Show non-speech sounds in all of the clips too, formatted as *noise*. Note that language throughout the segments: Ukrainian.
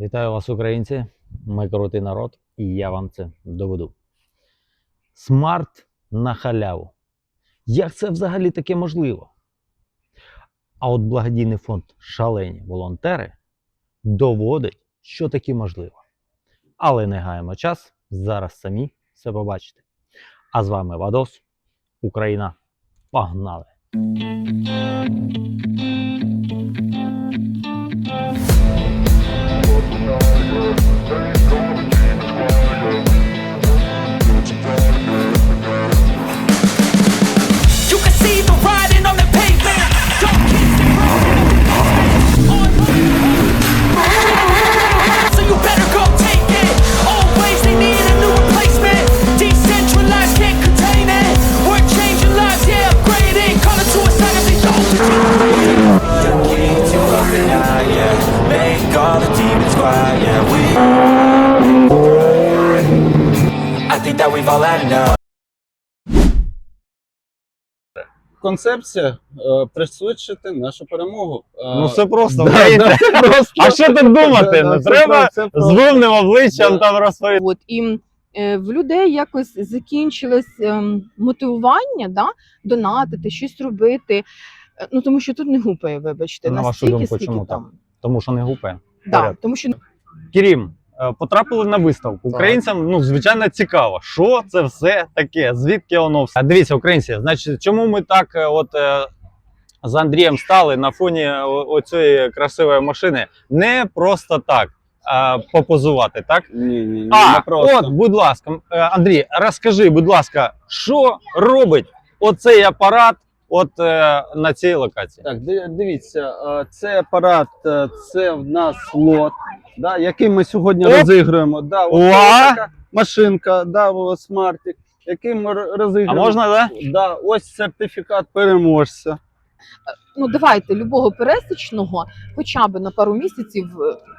Вітаю вас, українці! Ми крутий народ, і я вам це доведу. Смарт на халяву. Як це взагалі таке можливо? А от благодійний фонд Шалені волонтери доводить, що таке можливо. Але не гаємо час, зараз самі все побачите. А з вами Вадос, Україна. Погнали! Концепція е, пришвидшити нашу перемогу. Е, Ну все просто, да, да, *laughs* просто. А що тут думати? Да, да, Не треба про- це про- з вовним обличчям Да. там розповідати. От і е, в людей якось закінчилось мотивування да, донатити, щось робити. Ну тому що тут не гупає, вибачте, На вашу думку, чому там. Тому що не гупає. Да, тому що Крім, потрапили на виставку. Українцям ну звичайно цікаво, що це все таке, звідки воно все. А Дивіться, українці, значить, чому ми так е, от е, з Андрієм стали на фоні оцієї красивої машини? Не просто так. а попозувати, так? Ні, ні, ні, А, не просто. от, будь ласка, е, Андрій, розкажи, будь ласка, що робить оцей апарат от е, на цій локації? Так, дивіться, е, це апарат, е, це в нас лот, да, який ми сьогодні Оп! розігруємо. Да, ось Уа! така машинка, да, смартик, який ми р- А можна, да? Да, ось сертифікат переможця. ну давайте любого пересічного, хоча б на пару місяців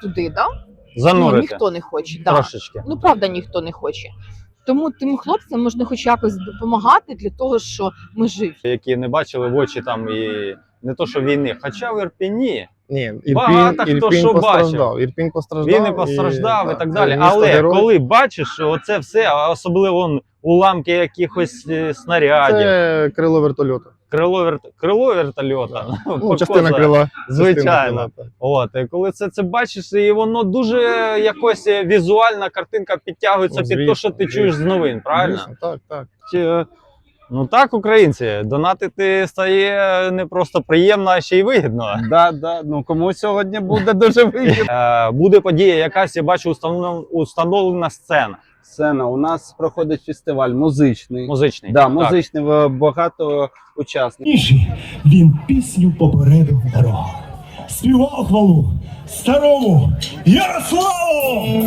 туди, да? ну, ніхто не хоче. Да. трошечки. Ну правда, ніхто не хоче. Тому тим хлопцям можна хоч якось допомагати для того, що ми живі. які не бачили в очі там і не то, що війни, хоча в Ірпіні Ні, Ірпінь, Багато хто Ірпінь що постраждав. Ірпінь постраждав. він і постраждав і, так далі. Але герой. коли бачиш, оце все, а особливо он, уламки якихось е, снарядів, Це крило вертольоту. Крило, верт... крило вертольота, *laughs* Ну, частина крила. звичайно. От, і коли це, це бачиш, і воно дуже якось е, візуальна картинка підтягується Ну, під те, що ти звісно. чуєш з новин, правильно? Звісно, Так, так. Чи, Ну так, українці, донатити стає не просто приємно, а ще й вигідно. Да, да, ну кому сьогодні буде дуже *laughs* вигідно. Е, буде подія якась, я бачу, установлена сцена Сцена, у нас проходить фестиваль музичний. музичний. Да, музичний в- багато учасників. Ніжі він пісню попередив дорогу. Співав хвалу старому Ярославу!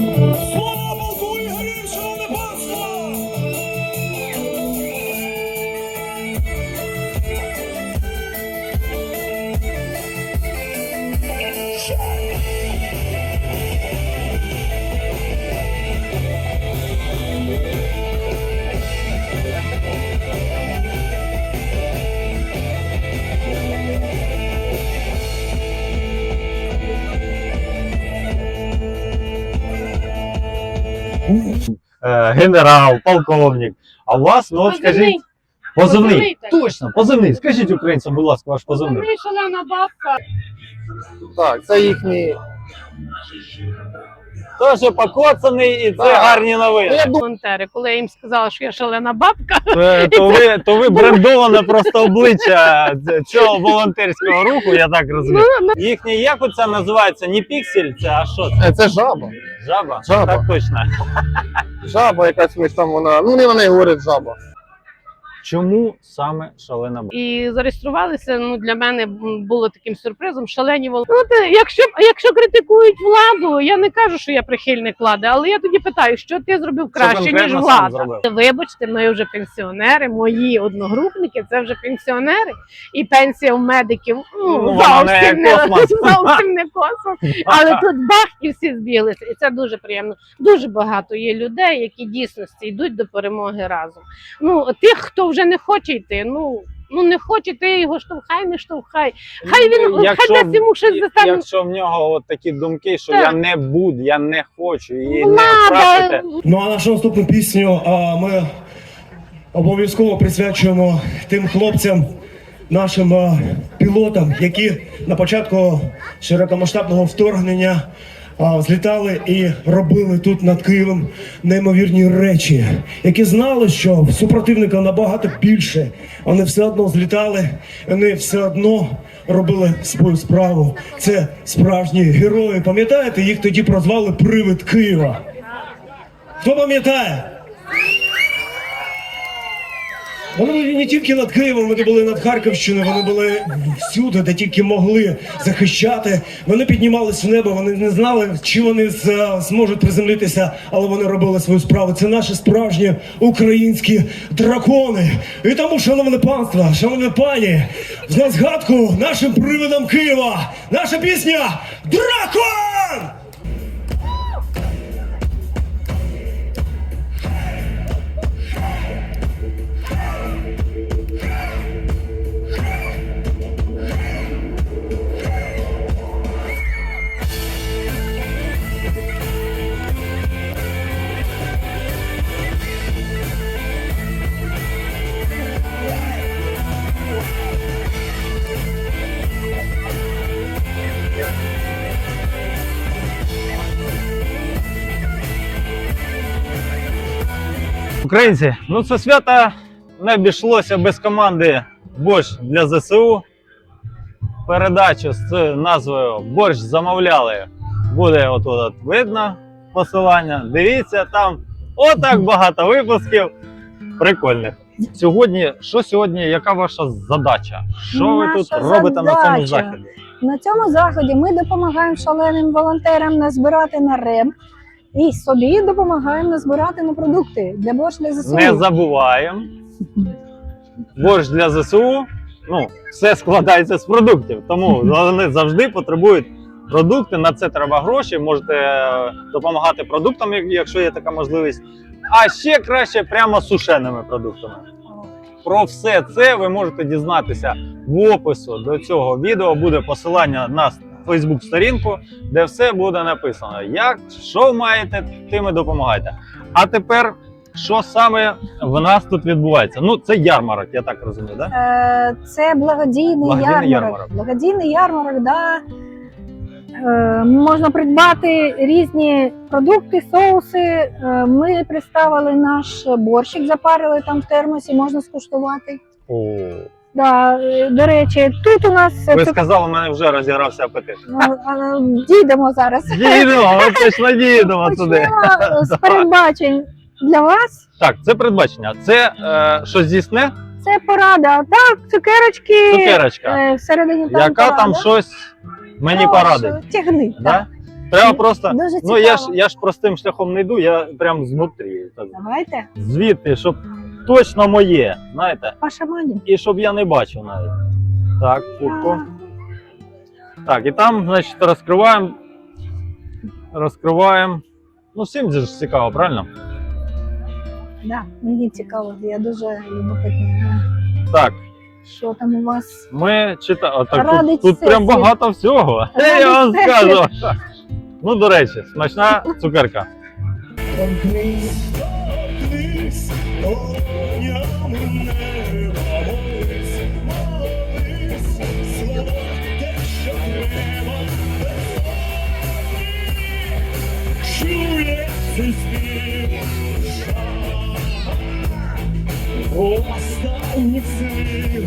Генерал, полковник. А у вас, ну от скажіть, позивний. Точно, позивний. Скажіть українцям, будь ласка, ваш позивний. Позивний шалена бабка. Так, це їхній. Теж покоцаний і це Так. гарні новини. Волонтери, коли я їм сказала, що я шалена бабка, Е, То ви, то ви *laughs* брендоване просто обличчя цього волонтерського руху, я так розумію. Їхнє, як оце називається? Не піксель, це а що це? Е, Це жаба. Жаба? Жаба. Так точно. Жаба якась ми ж там вона. Ну, не вони говорять жаба. Чому саме шалена і зареєструвалися. Ну для мене було таким сюрпризом. Шалені волонтери. Ну, те, якщо якщо критикують владу, я не кажу, що я прихильник влади, але я тоді питаю, що ти зробив краще ніж влада. зробив? Вибачте, ми вже пенсіонери, мої одногрупники, це вже пенсіонери, і пенсія у медиків Ну, ну, зовсім не космос. *laughs* зовсім не космос. Але тут бах і всі збіглися, і це дуже приємно. Дуже багато є людей, які дійсності йдуть до перемоги разом. Ну тих, хто вже не хоче йти, ну. Ну не хоче, ти його штовхай, не штовхай. Хай він Ну, Якщо хай дасть йому щось заставить. Якщо в нього от такі думки, що Так. я не буду, я не хочу і не Влада. Ну а нашу наступну пісню а, ми обов'язково присвячуємо тим хлопцям, нашим а, пілотам, які на початку широкомасштабного вторгнення злітали і робили тут над Києвом неймовірні речі, які знали, що супротивника набагато більше. Вони все одно злітали, вони все одно робили свою справу. Це справжні герої. Пам'ятаєте, їх тоді прозвали Привид Києва. Хто пам'ятає? Вони не тільки над Києвом, вони були над Харківщиною, вони були всюди, де тільки могли захищати. Вони піднімались в небо, вони не знали, чи вони зможуть приземлитися, але вони робили свою справу. Це наші справжні українські дракони. І тому, шановне панство, шановне пані, на згадку нашим привидам Києва, наша пісня Дракон! Українці, ну це свято не обійшлося без команди Борщ для ЗСУ. Передачу з назвою Борщ замовляли. Буде отут от видно посилання. Дивіться, там отак багато випусків. Прикольних. Сьогодні, що сьогодні, яка ваша задача? Що ви тут Наша робите на цьому задача? заході? На цьому заході ми допомагаємо шаленим волонтерам назбирати на РЕБ і собі допомагаємо назбирати на продукти для борщ для ЗСУ. Не забуваємо. Борщ для ЗСУ. Ну, все складається з продуктів. Тому *laughs* вони завжди потребують продукти. На це треба гроші. Можете допомагати продуктам, якщо є така можливість. А ще краще прямо сушеними продуктами. Про все це ви можете дізнатися в опису до цього відео. Буде посилання на Фейсбук сторінку, де все буде написано. Як що маєте, тим і допомагайте. А тепер, що саме в нас тут відбувається? Ну, це ярмарок, я так розумію, так? Да? Е, Це благодійний, Благодійний ярмарок. ярмарок. Благодійний ярмарок, да. Е, Можна придбати різні продукти, соуси. Е, Ми представили наш борщик, запарили там в термосі, можна скуштувати. О, Да, до речі, тут у нас ви сказали, у мене вже розігрався апетит. е, е, дійдемо зараз. Дійдемо, точно дійдемо туди. З передбачень для вас. Так, це передбачення. Це е, щось з'їсне? Це порада. Так, цукерочки. Цукерочка. Е, всередині там Яка порада. там щось мені порадить? Тягни. Да? так. Треба просто. Дуже Ну я ж я ж простим шляхом не йду, я прям знутрі. Давайте, Звідти, щоб точно моє, знаєте, пошаманім. і щоб я не бачив навіть. Так, курку. Так, і там, значить, розкриваємо. Розкриваємо. Ну, всім ж цікаво, правильно? Да, мені цікаво, я дуже любопитна. Так, Що там у вас? ми читаємо. Радить тут, тут прям багато всього. Радить Я вам сесії. скажу. Ну, до речі, смачна цукерка. Торкнись, торкнись, долонями чує цей спів душа. Останній сил,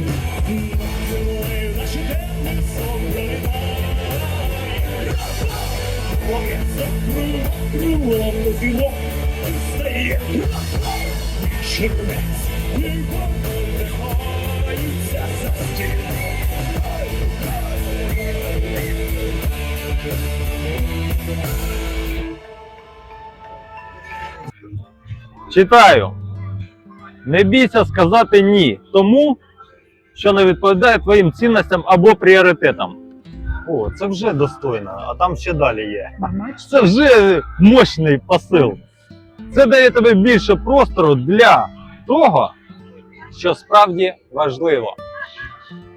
називай наші темні сон пролітає. Крилом зіло стає червець, вдихаються за стіл. Читаю. Не бійся сказати ні тому, що не відповідає твоїм цінностям або пріоритетам. О, це вже достойно, а там ще далі є. Це вже мощний посил. Це дає тобі більше простору для того, що справді важливо.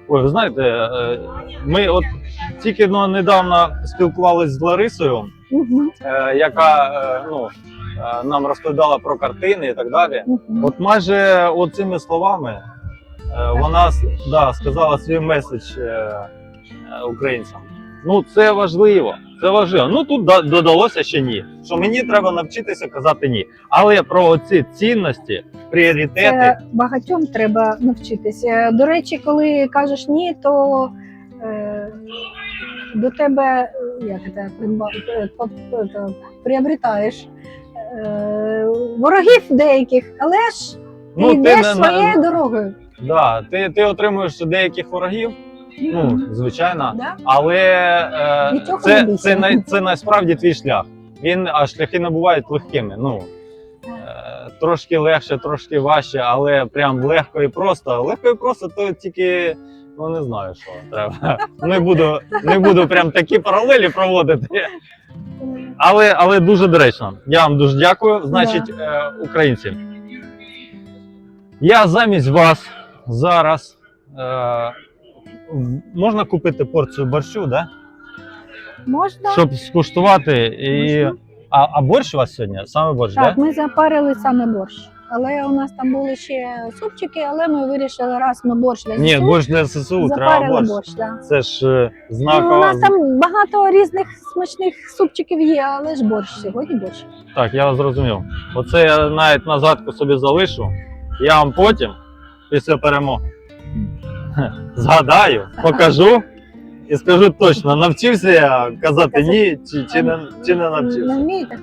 Ой, ви знаєте, е, ми от тільки ну, недавно спілкувалися з Ларисою, е, яка е, ну, нам розповідала про картини і так далі. От майже оцими словами е, вона да, сказала свій меседж е, е, українцям. Ну, це важливо. Це важливо. Ну тут додалося ще ні. Що мені треба навчитися казати ні. Але про ці цінності, пріоритети. Це багатьом треба навчитися. До речі, коли кажеш ні, то е, до тебе е, як це, придба- е, це, ворогів деяких, але ж Ну, ти йдеш не- своєю не- дорогою. Да, ти, ти отримуєш деяких ворогів, ну, звичайно, Да? але е, Нічого не це, це, най, це насправді твій шлях. Він, а шляхи не бувають легкими. Ну, е, трошки легше, трошки важче, але прям легко і просто. Легко і просто то тільки. Ну не знаю, що треба. Не буду, не буду прям такі паралелі проводити. Але, але дуже доречно. Я вам дуже дякую. Значить, е, українці. Я замість вас зараз е, можна купити порцію борщу, да? Можна? щоб скуштувати. І... Можна. А, а борщ у вас сьогодні? Саме борщ, Так, так? ми запарили саме борщ. Але у нас там були ще супчики, але ми вирішили, раз ми борщ для Ні, борщ для ССУ, треба борщ. борщ. Да. Це ж е, Ну, у нас там багато різних смачних супчиків є, але ж борщ сьогодні борщ. Так, я зрозумів. Оце я навіть на згадку собі залишу. Я вам потім, після перемоги, *laughs* згадаю, покажу і скажу точно, навчився я казати ні, чи, чи, не, чи не Не навчився.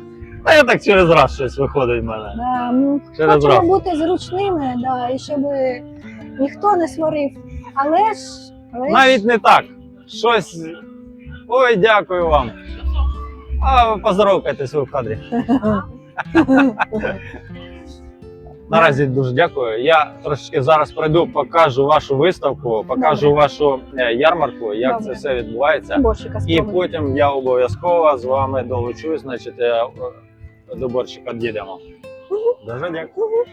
Та я так через раз щось виходить в мене. Да, Через хочемо раз. бути зручними, да, і щоб ніхто не сварив. Але ж, але ж Навіть не так. Щось. Ой, дякую вам. А ви поздоровкайтесь ви в кадрі. *laughs* Наразі дуже дякую. Я трошки зараз пройду, покажу вашу виставку, покажу Добре. вашу е, ярмарку, як Добре. це все відбувається. борщика І потім я обов'язково з вами долучусь, значить, е, е, відділимо. Дуже дякую.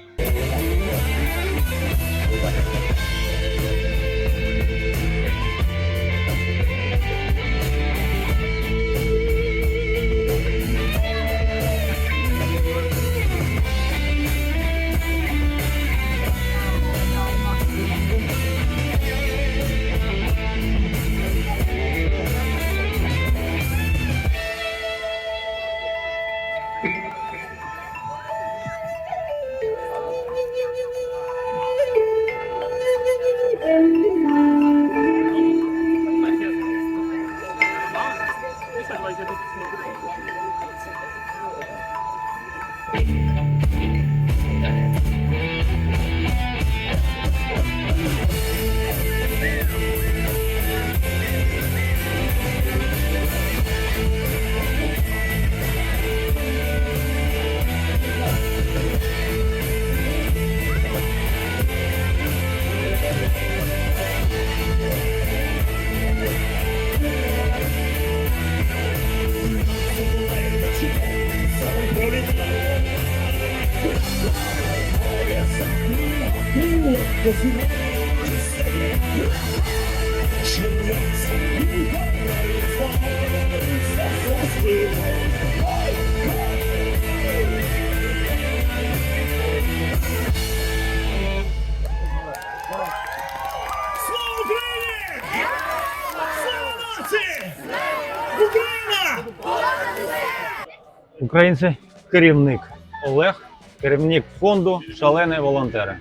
Українці, керівник Олег, керівник фонду Шалені волонтери.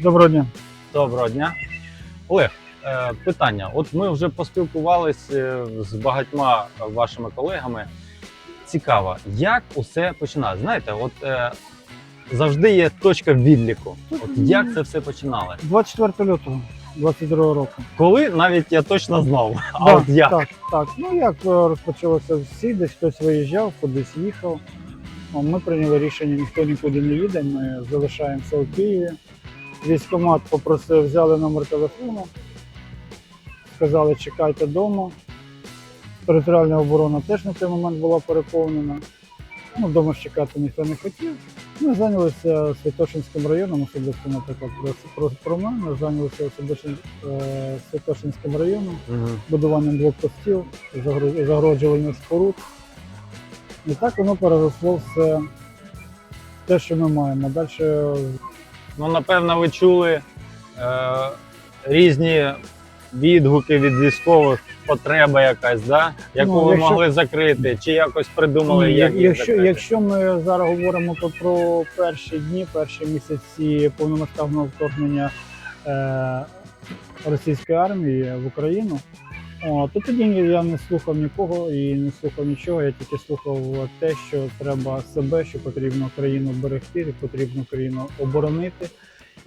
Доброго дня. Доброго дня. Олег, е, питання. От ми вже поспілкувалися з багатьма вашими колегами. Цікаво, як усе починає? Знаєте, от е, завжди є точка відліку. От як це все починало? 24 лютого 22 року. Коли навіть я точно знав. А Да, от як? Так, так. Ну як е, розпочалося всі, десь хтось виїжджав, кудись їхав. Ми прийняли рішення, ніхто нікуди не їде, ми залишаємося у Києві. Військкомат попросив, взяли номер телефону, сказали, чекайте вдома. Територіальна оборона теж на той момент була переповнена. Ну, вдома ж чекати ніхто не хотів. Ми зайнялися Святошинським районом, особисто, наприклад, про, про, мене зайнялися е, Святошинським районом, будуванням блокпостів, загороджувальних споруд. І так воно переросло все те, що ми маємо. Далі Ну, напевно, ви чули е, різні відгуки від військових, потреба якась, да? яку Ну, ви якщо- могли закрити, чи якось придумали, Ні, як якщо, закрити? якщо ми зараз говоримо про, про перші дні, перші місяці повномасштабного вторгнення е, російської армії в Україну, о, то тоді я не слухав нікого і не слухав нічого. Я тільки слухав те, що треба себе, що потрібно країну берегти, потрібно країну оборонити.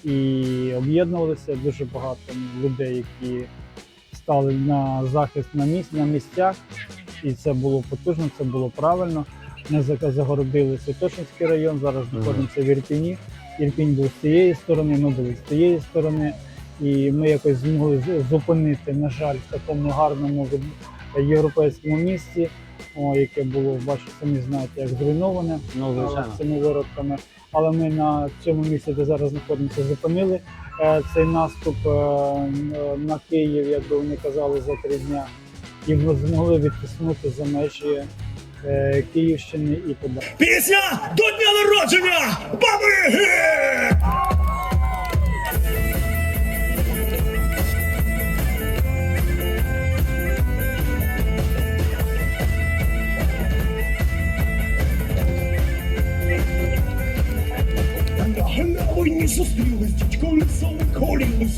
І об'єднувалися дуже багато людей, які стали на захист на місць на місцях і це було потужно, це було правильно. Ми загородили Святошинський район, зараз знаходимося в Ірпіні. Ірпінь був з цієї сторони, ми були з цієї сторони, і ми якось змогли зупинити, на жаль, в такому гарному європейському місті, о, яке було, бачите, самі знаєте, як зруйноване Ну, звичайно. цими виродками. Але ми на цьому місці, де зараз знаходимося, зупинили е, цей наступ е, на Київ, як би вони казали, за три дня, і ми змогли відтиснути за межі е, Київщини і подалі. Пісня до дня народження! Баби!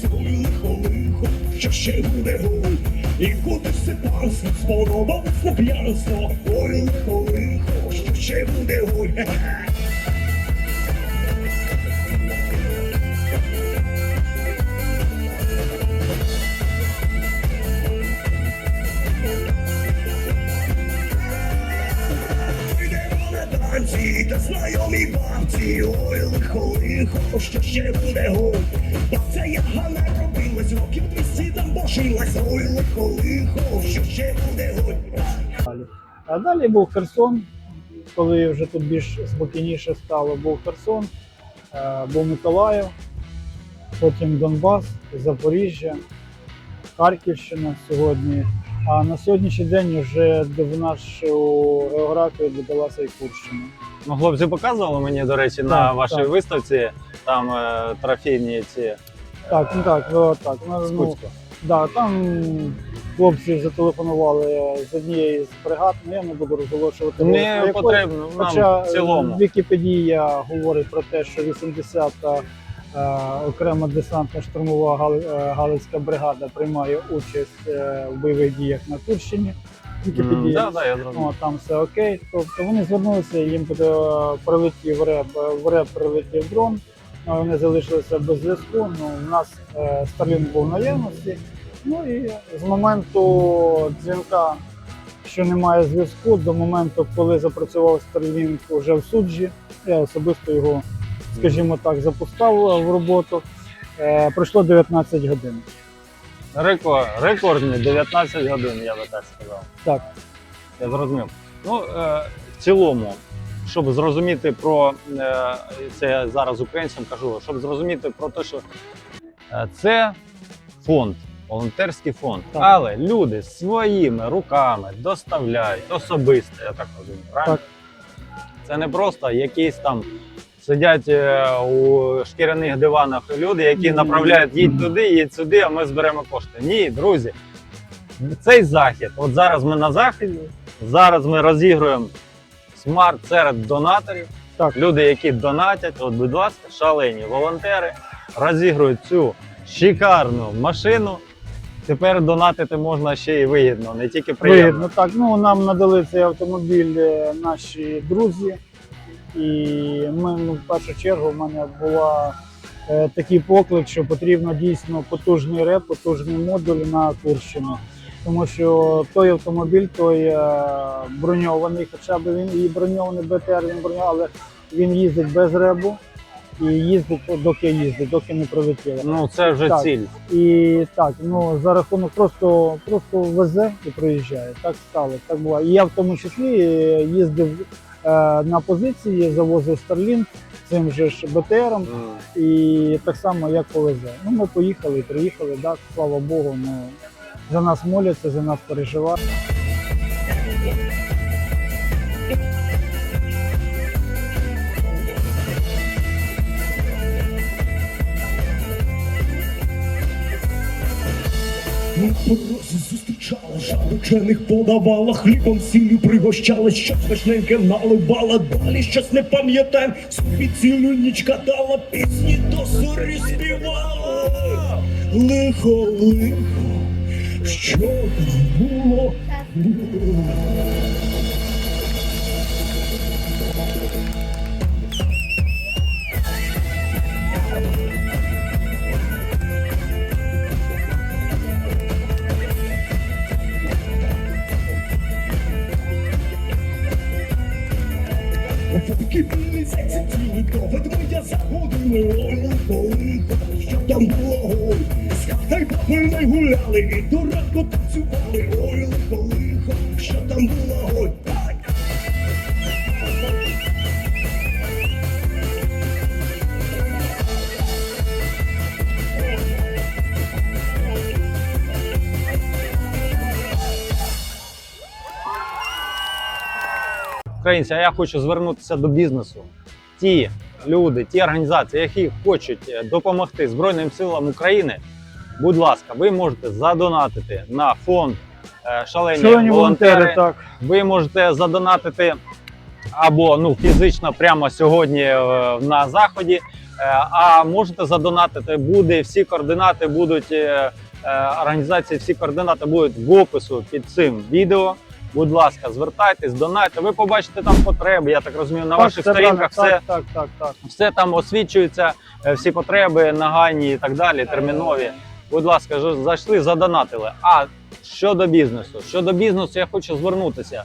Коліли свої лихо лихо, що ще буде гой. І куди все панство сподобалось п'янство, ой лихо що ще буде танці, та знайомі бабці, ой лихо лихо, що ще буде гой. це яга наробилась, років 200 там бошилась, ой колихо, лихо, що ще буде гой. А далі був Херсон, коли вже тут більш спокійніше стало, був Херсон, е, був Миколаїв, потім Донбас, Запоріжжя, Харківщина сьогодні. А на сьогоднішній день вже в нашу географію додалася і Курщина. Ну, хлопці показували мені, до речі, на Так, вашій так. виставці там е, трофейні ці Так, ну так, ну, так. Ну, з ну, да, там хлопці зателефонували з однієї з бригад, ну я не буду розголошувати. Не якої. потрібно Хоча нам в цілому. е, Вікіпедія говорить про те, що 80-та е, окрема десантна штурмова е, Галицька бригада приймає участь е, в бойових діях на Курщині. М, Вікіпедія. Да, да. О, там все окей. Тобто вони звернулися, їм буде прилетів реп, в реп прилетів дрон. Вони залишилися без зв'язку. Ну, у нас е, Starlink був в наявності. Ну і з моменту дзвінка, що немає зв'язку, до моменту, коли запрацював Starlink уже в суджі, я особисто його, скажімо так, запускав в роботу. Е, пройшло 19 годин. Реко- рекордні 19 годин, я би так сказав. Так. Я зрозумів. Ну, е, в цілому, щоб зрозуміти про е, це я зараз українцям кажу, щоб зрозуміти про те, що це фонд, волонтерський фонд. Так. Але люди своїми руками доставляють особисто, я так розумію. Правильно? Так. Це не просто якісь там сидять е, у шкіряних диванах люди, які направляють їдь туди, їдь сюди, а ми зберемо кошти. Ні, друзі. Цей захід, от зараз ми на заході, зараз ми розігруємо смарт серед донаторів. Так. Люди, які донатять, от, будь ласка, шалені волонтери, розігрують цю шикарну машину. Тепер донатити можна ще й вигідно, не тільки приємно. Вигідно, так. Ну нам надали цей автомобіль е, наші друзі, і ми ну, в першу чергу в мене була е, такий поклик, що потрібно дійсно потужний реп, потужний модуль на Курщину. Тому що той автомобіль, той е, броньований, хоча б він і броньований БТР, він броньований, але він їздить без ребу і їздить, доки їздить, доки не пролетіло. Ну це вже Так. ціль. І так, ну за рахунок просто, просто везе і проїжджає. Так стало, так було. І я в тому числі е, їздив на позиції, завозив Starlink цим же ж БТРом. І так само, як повезе. Ну, ми поїхали, приїхали, так, слава Богу, ми, за нас моляться, за нас переживають. Ми зустрічала, дорозі зустрічали, подавала, хлібом сіллю пригощала, щось смачненьке наливала, далі щось не пам'ятаєм, собі цілу ніч катала, пісні до зорі співала. Лихо, лихо, що там було? Тіли до ведмедя лихо, лихо, що там було, ой. Скахтай попильний гуляли, і до ранку танцювали, ой, лихо, що там було, Українці, а я хочу звернутися до бізнесу. Ті люди, ті організації, які хочуть е, допомогти Збройним силам України, будь ласка, ви можете задонатити на фонд е, шалені, Шалені волонтери. волонтери, так. Ви можете задонатити або ну фізично прямо сьогодні е, на заході, а можете задонатити буде. Всі координати будуть організації, всі координати будуть в опису під цим відео. Будь ласка, звертайтесь, донайте. Ви побачите там потреби. Я так розумію, на Так, ваших це сторінках все, Так, так, так, так. все там освічується, е, всі потреби нагальні і так далі, термінові. Будь ласка, зайшли, задонатили. А щодо бізнесу, щодо бізнесу, я хочу звернутися.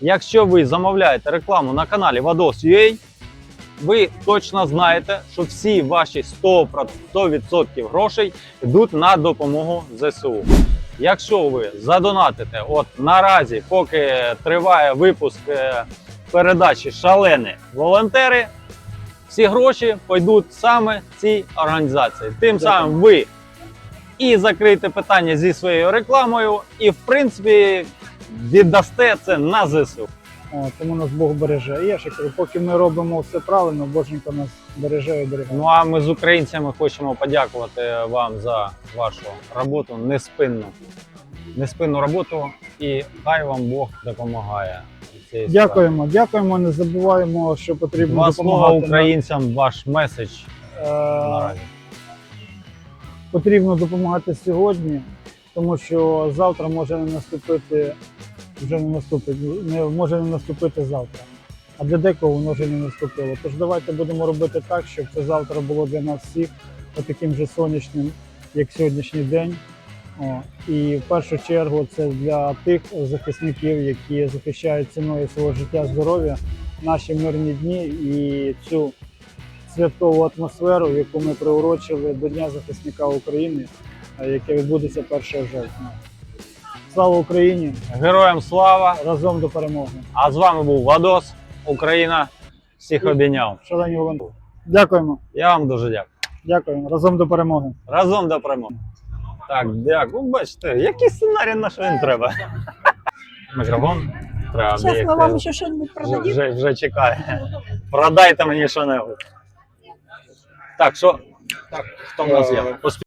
Якщо ви замовляєте рекламу на каналі Vados.ua, ви точно знаєте, що всі ваші 100%, 100% грошей йдуть на допомогу ЗСУ. Якщо ви задонатите, от наразі, поки триває випуск е, передачі Шалені волонтери, всі гроші пойдуть саме цій організації. Тим самим ви і закриєте питання зі своєю рекламою, і в принципі віддасте це на ЗСУ. О, тому нас Бог береже. І я ще кажу, поки ми робимо все правильно, Боженько нас береже і береже. Ну а ми з українцями хочемо подякувати вам за вашу роботу, неспинну, неспинну роботу, і хай вам Бог допомагає. Дякуємо, дякуємо. Не забуваємо, що потрібно Два слова українцям, ваш меседж Е, наразі. потрібно допомагати сьогодні, тому що завтра може не наступити, вже не наступить, не може не наступити завтра. А для декого воно вже не наступило. Тож давайте будемо робити так, щоб це завтра було для нас всіх таким же сонячним, як сьогоднішній день. О, і в першу чергу це для тих захисників, які захищають ціною свого життя, здоров'я, наші мирні дні і цю святкову атмосферу, яку ми приурочили до Дня захисника України, яке відбудеться 1 жовтня. Слава Україні! Героям слава! Разом до перемоги! А з вами був Вадос, Україна. Всіх обійняв. Шалені волонтери! Дякуємо! Я вам дуже дякую. Дякуємо! Разом до перемоги! Разом до перемоги. Так, дякую. Бачите, який сценарій на що він треба? Мікрофон треба. Бігти. вам еще что-нибудь вже, вже, вже чекає. Продайте мені що-небудь. Так, що? Так, хто в нас є?